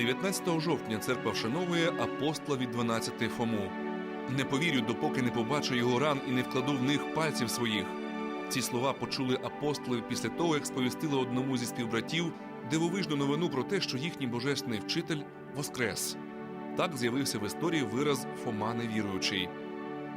19 жовтня церква вшановує апостола від 12 Фому. Не повірю, допоки не побачу його ран і не вкладу в них пальців своїх. Ці слова почули апостоли після того, як сповістили одному зі співбратів дивовижну новину про те, що їхній божественний вчитель воскрес. Так з'явився в історії вираз Фома невіруючий.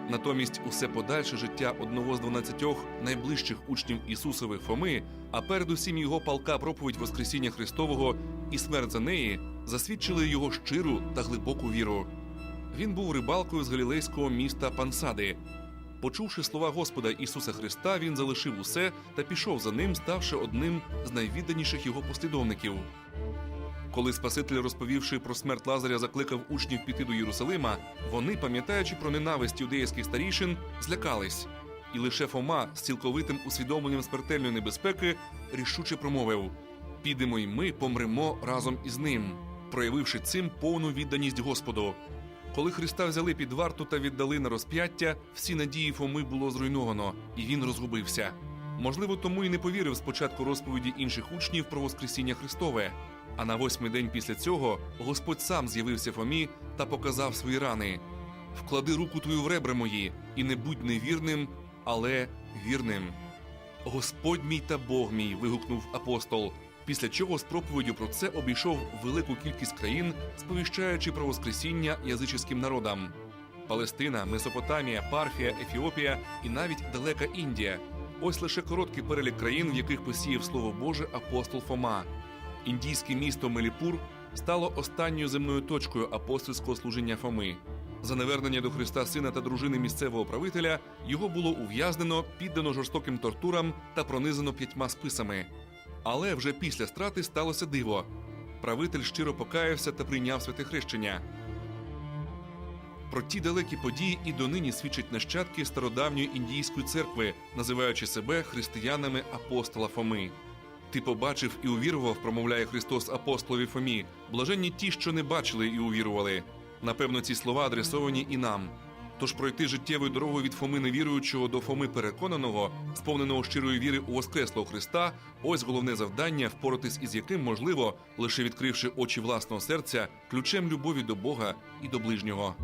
Натомість усе подальше життя одного з дванадцятьох найближчих учнів Ісусових Фоми, а передусім його палка проповідь Воскресіння Христового і смерть за неї засвідчили його щиру та глибоку віру. Він був рибалкою з галілейського міста Пансади. Почувши слова Господа Ісуса Христа, він залишив усе та пішов за ним, ставши одним з найвідданіших його послідовників. Коли Спаситель, розповівши про смерть Лазаря, закликав учнів піти до Єрусалима, вони, пам'ятаючи про ненависть юдеївських старішин, злякались. І лише Фома з цілковитим усвідомленням смертельної небезпеки рішуче промовив: підемо й ми помремо разом із ним, проявивши цим повну відданість Господу. Коли Христа взяли під варту та віддали на розп'яття, всі надії Фоми було зруйновано, і він розгубився. Можливо, тому і не повірив спочатку розповіді інших учнів про Воскресіння Христове. А на восьмий день після цього Господь сам з'явився Фомі та показав свої рани: Вклади руку твою в ребра мої, і не будь невірним, але вірним. Господь мій та Бог мій. вигукнув апостол. Після чого з проповіддю про це обійшов велику кількість країн, сповіщаючи про Воскресіння язичським народам. Палестина, Месопотамія, Парфія, Ефіопія і навіть далека Індія. Ось лише короткий перелік країн, в яких посіяв слово Боже апостол Фома. Індійське місто Меліпур стало останньою земною точкою апостольського служіння Фоми. За невернення до Христа сина та дружини місцевого правителя його було ув'язнено, піддано жорстоким тортурам та пронизано п'ятьма списами. Але вже після страти сталося диво. Правитель щиро покаявся та прийняв святе хрещення. Про ті далекі події і донині свідчать нащадки стародавньої індійської церкви, називаючи себе християнами апостола Фоми. Ти побачив і увірував, промовляє Христос апостолові Фомі. Блаженні ті, що не бачили і увірували. Напевно, ці слова адресовані і нам. Тож пройти життєвою дорогою від Фоми невіруючого до Фоми переконаного, сповненого щирої віри у Воскреслого Христа, ось головне завдання, впоратись із яким можливо, лише відкривши очі власного серця, ключем любові до Бога і до ближнього.